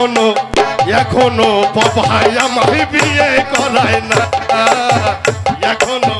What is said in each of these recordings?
এখনও এখনও বাবাই আমায় বিয়ে করায় না। এখনও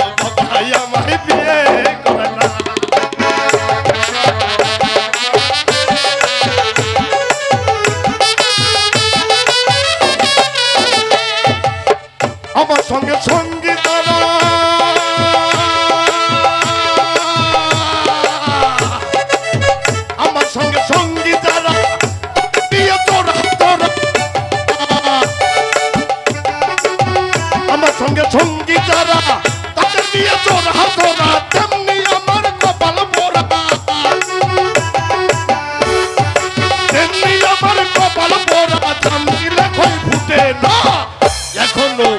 এখনও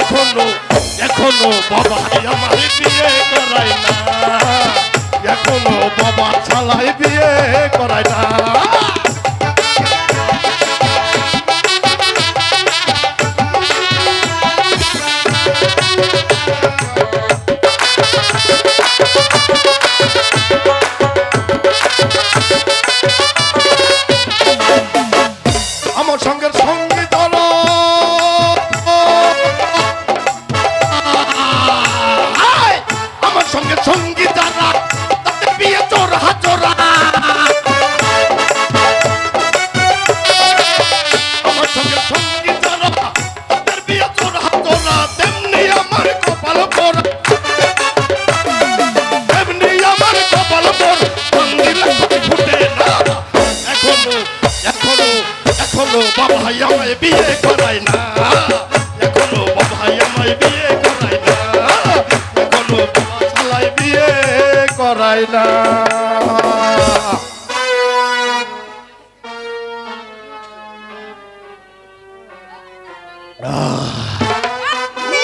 এখনও এখনও বাবা আমার বিয়ে করাই না। এখনও বাবা ছালাই বিয়ে করাই না। করায় না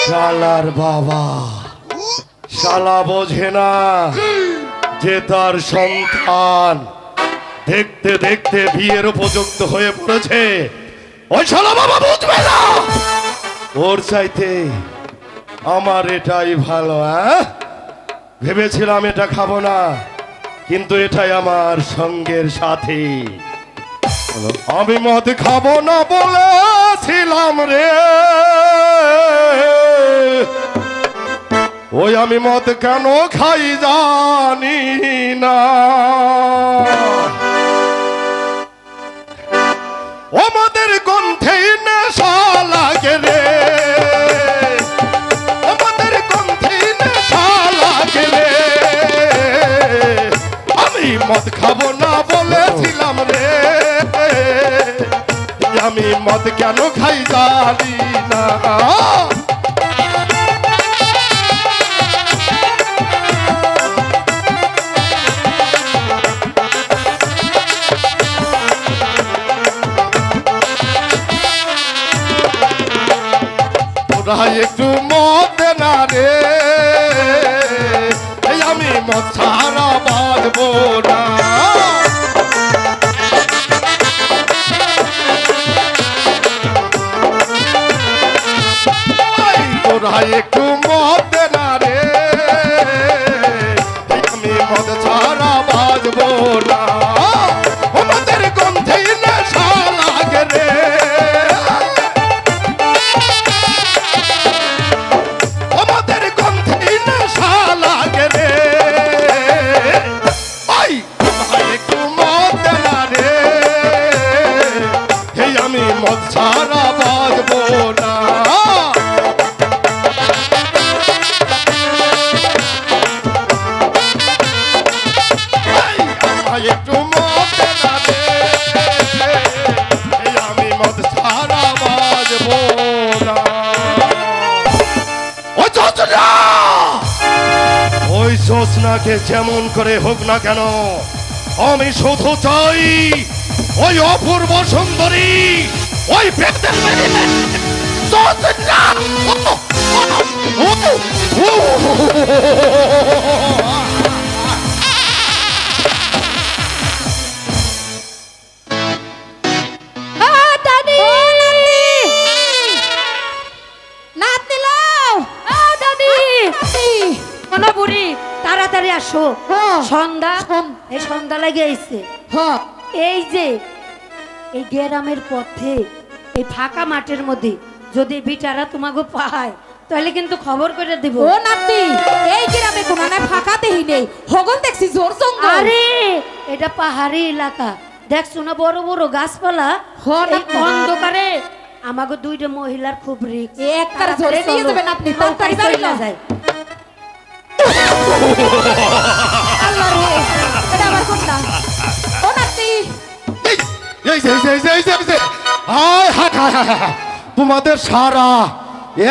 শালার বাবা, শালা বোঝে না যে তার সন্তান দেখতে দেখতে বিয়ের উপযুক্ত হয়ে পড়েছে। ওই শালা বাবা বুঝবে না। ওর চাইতে আমার এটাই ভালো হ্যাঁ ভেবেছিলাম এটা খাব না কিন্তু এটাই আমার সঙ্গের সাথী। আমি মদ খাব না বলেছিলাম রে। ওই আমি মদ কেন খাই জানি না। ও মদের গন্ধে নেশা লাগে রে। মদ খাব না বলেছিলাম রে। আমি মদ কেন খাই জানি না। একটু মদ না রে। আমি মদ না। তোরা একটু জোসনাকে যেমন করে হোক না কেন আমি শুধু চাই ওই অপূর্ব সুন্দরী ওই জোসনা! সন্ধ্যা? সন- এই সন্ধ্যা লাগে আইছে। হ্যাঁ। এই যে এই গ্রামের পথে এই ফাঁকা মাঠের মধ্যে যদি বিটারা তোমাকে পায় তাহলে কিন্তু খবর করে দিব। ও নাতি এই গ্রামে কোনো না ফাঁকাতেই নেই। হগল দেখছি জোর জঙ্গল। আরে এটা পাহাড়ি এলাকা। দেখছ না বড় বড় গাছপালা। অন্ধকারে আমাকে দুইটা মহিলার খুব রিক্স। একবার জোরে নিয়ে যাবেন আপনি, তাড়াতাড়ি যাবেন না। যায়। আল্লাহ রে এটা আবার কোনটা ও নাতি এই এই যে এই যে এই যে এই যে। হায় হায় হায় হায় হায়। তোমাদের সারা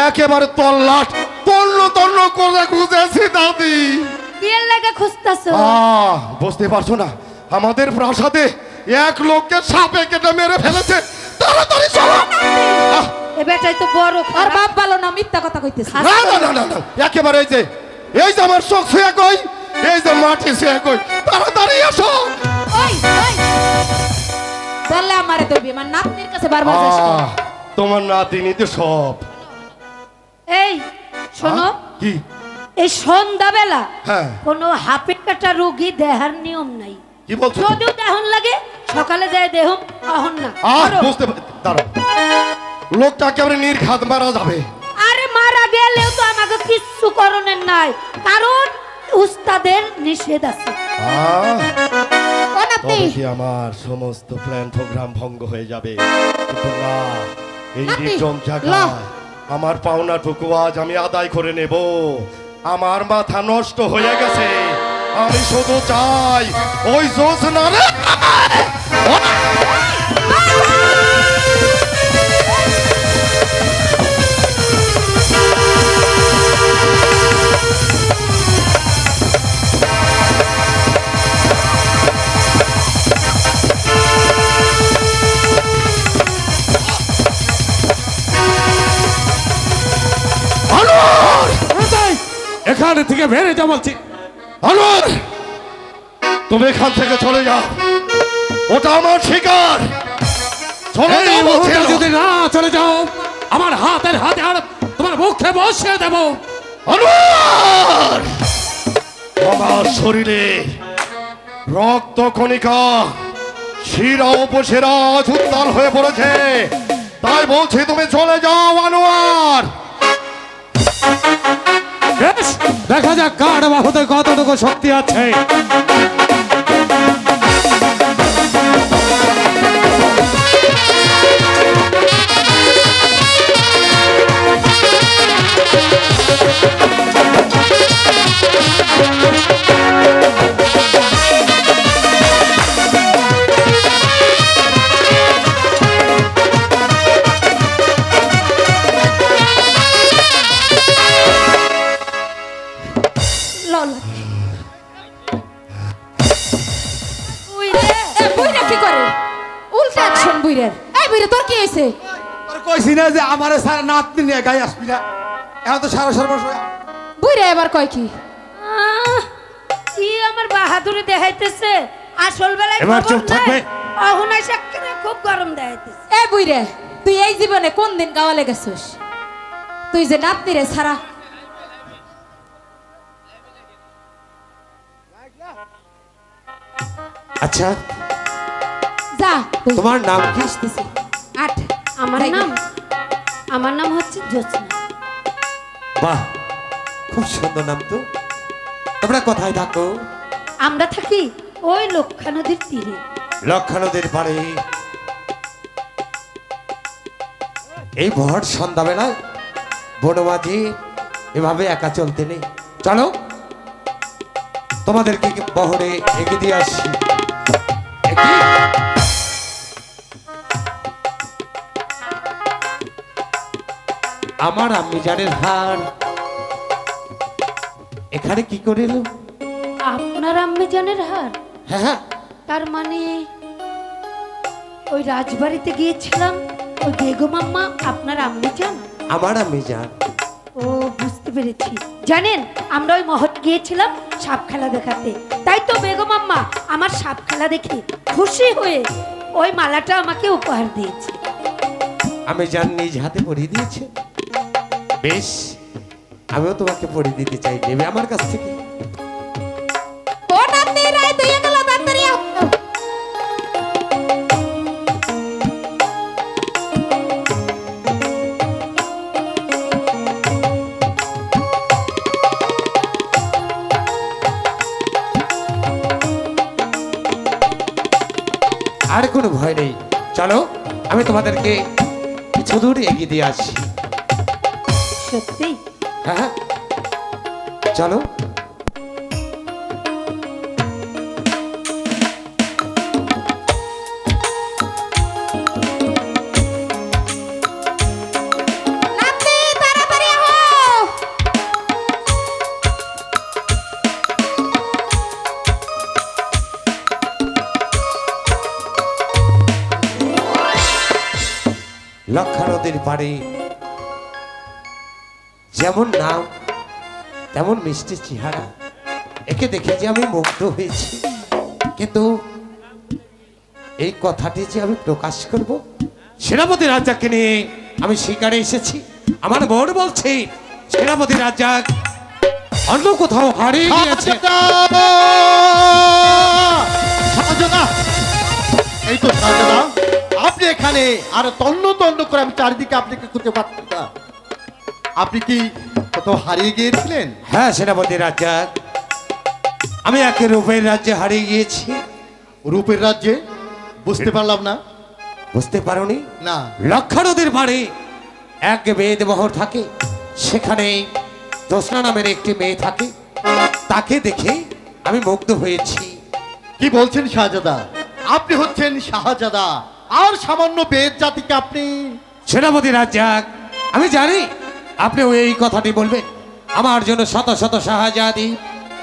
একেবারে তল্লাট তন্ন তন্ন করে খুঁজেছি দাদি। আহ বুঝতে পারছ না। আমাদের প্রাসাদে এক লোককে সাপে কেটে মেরে ফেলেছে। তাড়াতাড়ি চলো। আহ, এ বেটাই তো বড় আর খারাপ। বাপ ভালো না মিথ্যা কথা কইতেছে। না না না না না। একেবারে এই যে এই যে আমার চোখ শুয়ে কই এই যে মাটি শুয়ে কই? তাড়াতাড়ি এসো ওই ওই। বললে আমারে দেবি আমার নাতনির কাছে বারবার যাস কেন? আহ, তোমার নাতিনি তো সব। এই শোনো। কি? এই সন্ধ্যাবেলা হ্যাঁ। কোনো হাফে কাটা রোগী দেহার নিয়ম নাই। কি বলছো? যদিও দেহন লাগে সকালে যায় দেহম অহন না। আহ। বুঝতে পার- দাঁড়াও। লোকটা একেবারে নির্ঘাত মারা যাবে। আরে মারা গেলেও তো আমাকে কিচ্ছু করণের নাই। কারণ উস্তাদের নিষেধ আছে। তবে কি আমার সমস্ত প্ল্যান প্রোগ্রাম ভঙ্গ হয়ে যাবে? কিন্তু না এই নির্জন জায়গায় আমার পাওনাটুকু আজ আমি আদায় করে নেব। আমার মাথা নষ্ট হয়ে গেছে। আমি শুধু চাই ওই জোসনারে আনোয়ার এখানে থেকে বেড়ে যা বলছি। আনোয়ার তুমি এখান থেকে চলে যাও। ওটা আমার শিকার। চলে যাও যদি না চলে যাও আমার হাতের হাতে আর তোমার মুখে বসিয়ে দেবো। আনোয়ার আমার শরীরে রক্ত কণিকা শিরা উপশিরা উত্তাল হয়ে পড়েছে। তাই বলছি তুমি চলে যাও আনোয়ার। দেখা যাক কার বাহুতে কতটুকু শক্তি আছে। অ্যাকশন বুইরার এই বুইরা তোর কি হইছে? তোর কইছি না যে আমার সারা নাতনি নিয়ে গায়ে আসবি না। এখন তো সারা সর্বস্ব বুইরা এবার কয় কি? কি আমার বাহাদুরি দেখাইতেছে? আসল বেলায় এবার চুপ থাকবে। অহন আইসা কিনা খুব গরম দেখাইতেছে। এ বুইরা তুই এই জীবনে কোন দিন গাওয়ালে গেছিস? তুই যে নাতনি রে সারা। আচ্ছা যা। তোমার নাম কি? আসতেছি আট। আমার নাম? আমার নাম হচ্ছে জ্যোৎস্না। বাহ খুব সুন্দর নাম তো। তোমরা কোথায় থাকো? আমরা থাকি ওই লক্ষা নদীর তীরে। লক্ষা নদীর পাড়ে। এই ভর সন্ধ্যাবেলায় বনমাঝি এভাবে একা চলতে নেই। চলো তোমাদেরকে বহরে এগিয়ে দিয়ে আসছি আমার আম্মি জানের হার। এখানে কি করে এলো? আপনার আম্মি জানের হার? হ্যাঁ হ্যাঁ। তার মানে ওই রাজবাড়িতে গিয়েছিলাম ওই বেগম আম্মা আপনার আম্মি জান আমার আম্মি জান ও বুঝতে পেরেছি। জানেন আমরা ওই মহৎ গিয়েছিলাম সাপ খেলা দেখাতে। তাই তো বেগম আম্মা আমার সাপ খেলা দেখে খুশি হয়ে ওই মালাটা আমাকে উপহার দিয়েছে। আমি জান নিজ হাতে পরিয়ে দিয়েছে। বেশ। আমিও তোমাকে পড়ে দিতে চাই নেবে আমার কাছ থেকে। আর কোনো ভয় নেই। চলো আমি তোমাদেরকে কিছু দূর এগিয়ে দিয়ে আসি সত্যি? হ্যাঁ হ্যাঁ। চলো। লক্ষা নদীর পাড়ে যেমন নাম তেমন মিষ্টি চেহারা। একে দেখে যে আমি মুগ্ধ হয়েছি। কিন্তু এই কথাটি যে আমি প্রকাশ করব সেনাপতি রাজাকে নিয়ে আমি শিকারে এসেছি। আমার বোন বলছে সেনাপতি রাজা অন্য কোথাও হারিয়ে গিয়েছে। এই তো আপনি এখানে আর তন্ন তন্ন করে আমি চারিদিকে আপনাকে খুঁজে পাচ্ছি না। আপনি কি কোথাও হারিয়ে গিয়েছিলেন? হ্যাঁ সেনাপতি রাজা আমি একে রূপের রাজ্যে হারিয়ে গিয়েছি। রূপের রাজ্যে? বুঝতে পারলাম না। বুঝতে পারোনি? না। লক্ষা নদীর পাড়ে এক মেয়েদ বহর থাকে। সেখানে জোসনা নামের একটি মেয়ে থাকে। তাকে দেখে আমি মুগ্ধ হয়েছি। কি বলছেন শাহজাদা? আপনি হচ্ছেন শাহজাদা। আর সামান্য বেদ জাতিকে আপনি সেনাপতি রাজ্জাক আমি জানি আপনি এই কথাটি বলবেন। আমার জন্য শত শত শাহজাদি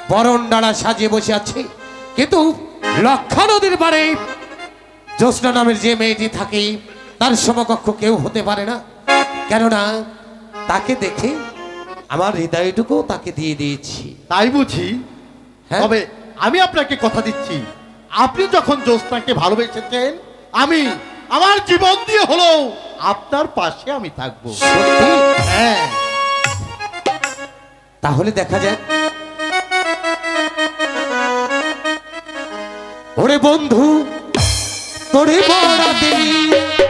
বরণ ডালা সাজিয়ে বসে আছে। কিন্তু লক্ষা নদীর পাড়ে জ্যোৎস্না নামের যে মেয়েটি থাকে তার সমকক্ষ কেউ হতে পারে না। কেননা তাকে দেখে আমার হৃদয়টুকু তাকে দিয়ে দিয়েছি। তাই বুঝি? হ্যাঁ? তবে আমি আপনাকে কথা দিচ্ছি। আপনি যখন জ্যোৎস্নাকে ভালোবেসেছেন আমি আমার জীবন দিয়ে হলেও আপনার পাশে আমি থাকব। হ্যাঁ। তাহলে দেখা যাক। ওরে বন্ধু তোরে বড়া দিলি।